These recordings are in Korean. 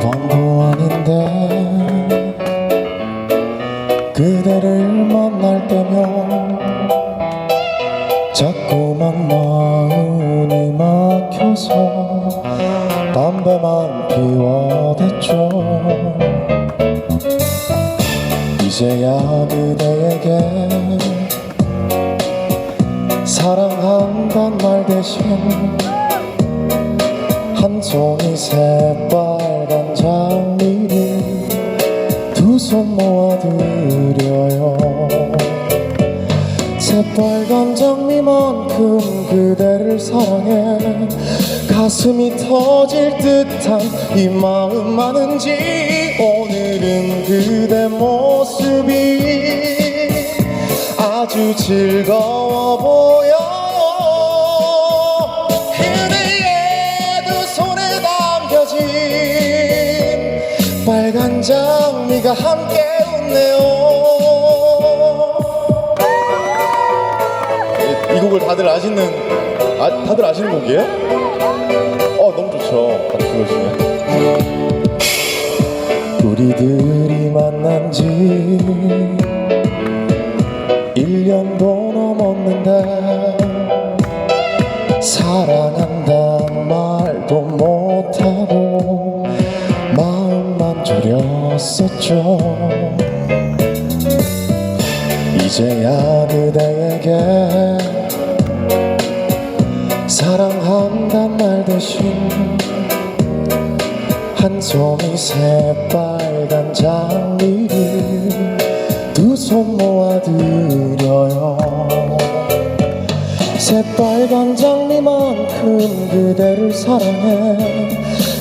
아닌데 그대를 만날 때면 자꾸만 마음이 막혀서 담배만 피워댔죠. 이제야 그대에게 사랑한단 말 대신 한 송이 새빨간 손 모아드려요. 새빨간 장미만큼 그대를 사랑해. 가슴이 터질 듯한 이 마음만은지 오늘은 그대 모습이 아주 즐거워 보여 빨간 장미가 함께 웃네요. 이 곡을 다들 아시는 아, 다들 아시는 곡이에요? 어 너무 좋죠. 같이 부르시면 우리들이 만난 지 1년도 넘었는데 사랑 졸였었죠. 이제야 그대에게 사랑한단 말 대신 한 송이 새빨간 장미를 새빨간 장미만큼 그대를 사랑해.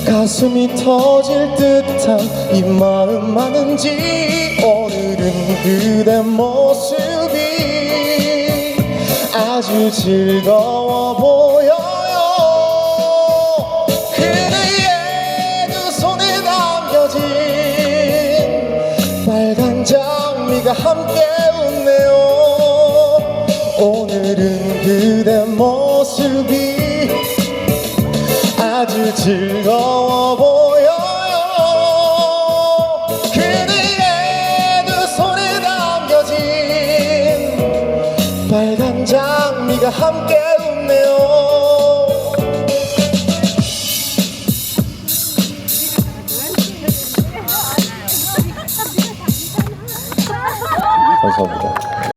가슴이 터질 듯한 이 마음만은지 오늘은 그대 모습이 아주 즐거워 보여요. 그대의 두 손에 담겨진 빨간 장미가 함께 모습이 아주 즐거워 보여요. 그대의 두 손에 담겨진 빨간 장미가 함께 웃네요. 감사합니다